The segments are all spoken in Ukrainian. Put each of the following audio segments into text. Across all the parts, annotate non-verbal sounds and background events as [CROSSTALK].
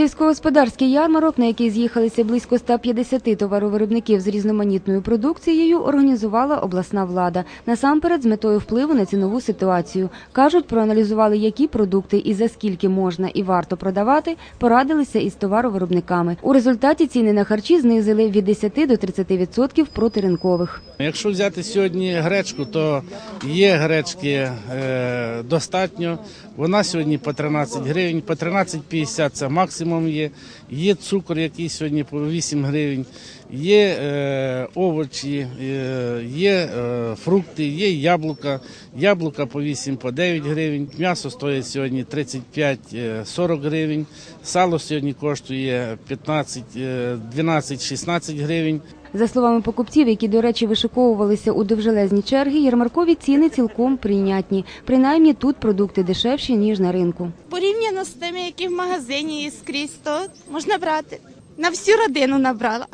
Сільськогосподарський ярмарок, на який з'їхалися близько 150 товаровиробників з різноманітною продукцією, організувала обласна влада. Насамперед з метою впливу на цінову ситуацію. Кажуть, проаналізували, які продукти і за скільки можна і варто продавати, порадилися із товаровиробниками. У результаті ціни на харчі знизили від 10 до 30% проти ринкових. Якщо взяти сьогодні гречку, то є гречки е, достатньо. Вона сьогодні по 13 гривень, по 13,50 це максимум є. Є цукор, який сьогодні по 8 гривень, є е, овочі, е, є е, фрукти, є яблука. Яблука по 8 по 9 гривень. М'ясо стоїть сьогодні 35-40 гривень. Сало сьогодні коштує 15, е, 12-16 гривень. За словами покупців, які, до речі, вишиковувалися у довжелезні черги, ярмаркові ціни цілком прийнятні. Принаймні тут продукти дешевші, ніж на ринку. Порівняно з тими, які в магазині і скрізь, то можна брати. На всю родину набрала.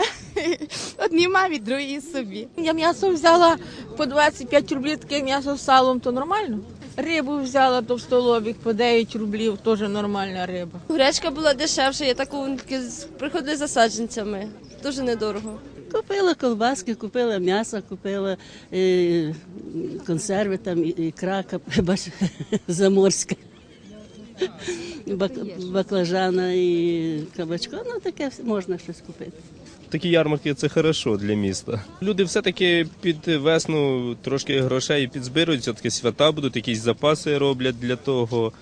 [LAUGHS] Одній мамі, другій собі. Я м'ясо взяла по 25 рублів, таке м'ясо з салом, то нормально. Рибу взяла то в товстолобік по 9 рублів, теж нормальна риба. Гречка була дешевша, я таку приходили за саджанцями. Дуже недорого. Купила колбаски, купила м'ясо, купила е, консерви, там ікра, [LAUGHS] бач, заморська, бак, баклажана і кабачко, ну таке можна щось купити. Такі ярмарки це хорошо для міста. Люди все-таки під весну трошки грошей підзбирують, все-таки свята будуть, якісь запаси роблять для того.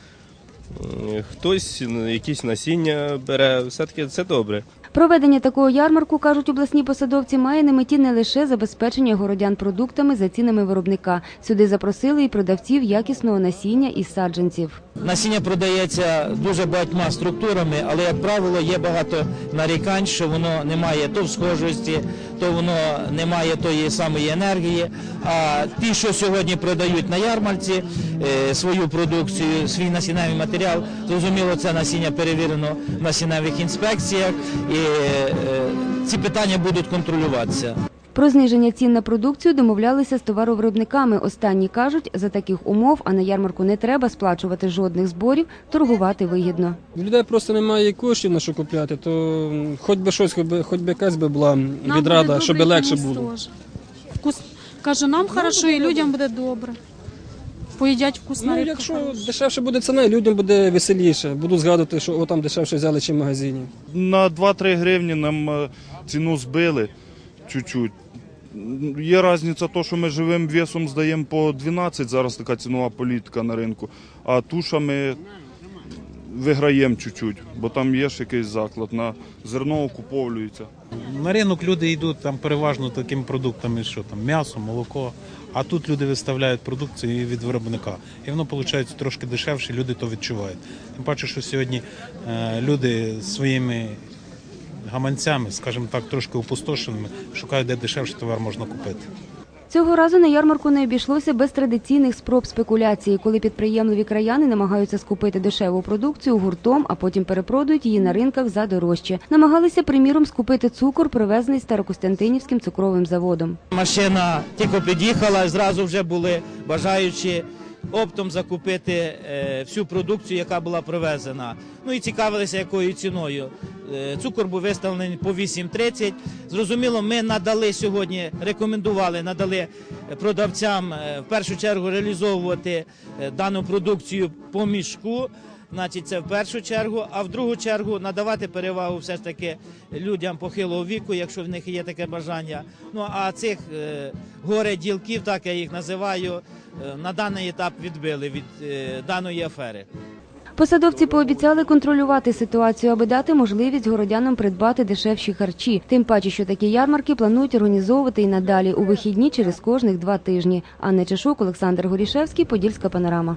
Хтось якісь насіння бере, все-таки це добре. Проведення такого ярмарку, кажуть обласні посадовці, має на меті не лише забезпечення городян продуктами за цінами виробника. Сюди запросили і продавців якісного насіння і саджанців. Насіння продається дуже багатьма структурами, але як правило є багато нарікань, що воно не має то схожості, то воно не має тої самої енергії. А ті, що сьогодні продають на ярмарці е, свою продукцію, свій насінневий матеріал, зрозуміло, це насіння перевірено в насінневих інспекціях, і е, ці питання будуть контролюватися. Про зниження цін на продукцію домовлялися з товаровиробниками. Останні кажуть, за таких умов, а на ярмарку не треба сплачувати жодних зборів, торгувати вигідно. У людей просто немає коштів на що купляти, то хоч би щось, хоч би, хоч би якась би була відрада, щоб легше було. Вкус каже, нам хорошо, і людям буде добре. Поїдять вкусна Ну, якщо дешевше буде ціна, і людям буде веселіше. Будуть згадувати, що о, там дешевше взяли, чим в магазині. на 2-3 гривні нам е, ціну збили чуть-чуть. Є різниця, то, що ми живим весом здаємо по 12, зараз така цінова політика на ринку, а тушами виграємо чуть-чуть, бо там є ж якийсь заклад, на зерно окуповується. На ринок люди йдуть там переважно такими продуктами, що там м'ясо, молоко. А тут люди виставляють продукцію від виробника. І воно виходить трошки дешевше, люди то відчувають. Тим паче, що сьогодні е, люди своїми гаманцями, скажімо так, трошки опустошеними, шукають, де дешевше товар можна купити. Цього разу на ярмарку не обійшлося без традиційних спроб спекуляції, коли підприємливі краяни намагаються скупити дешеву продукцію гуртом, а потім перепродають її на ринках за дорожче. Намагалися, приміром, скупити цукор, привезений Старокостянтинівським цукровим заводом. Машина тільки під'їхала, зразу вже були бажаючі оптом закупити е, всю продукцію, яка була привезена. Ну і цікавилися, якою ціною. Е, Цукор був виставлений по 8,30. Зрозуміло, ми надали сьогодні, рекомендували, надали продавцям е, в першу чергу реалізовувати дану продукцію по мішку. Значить, це в першу чергу, а в другу чергу надавати перевагу все ж таки людям похилого віку, якщо в них є таке бажання. Ну а цих е, горе ділків, так я їх називаю, е, на даний етап відбили від е, даної афери. Посадовці пообіцяли контролювати ситуацію, аби дати можливість городянам придбати дешевші харчі. Тим паче, що такі ярмарки планують організовувати і надалі у вихідні через кожних два тижні. Анна Чешук, Олександр Горішевський, Подільська панорама.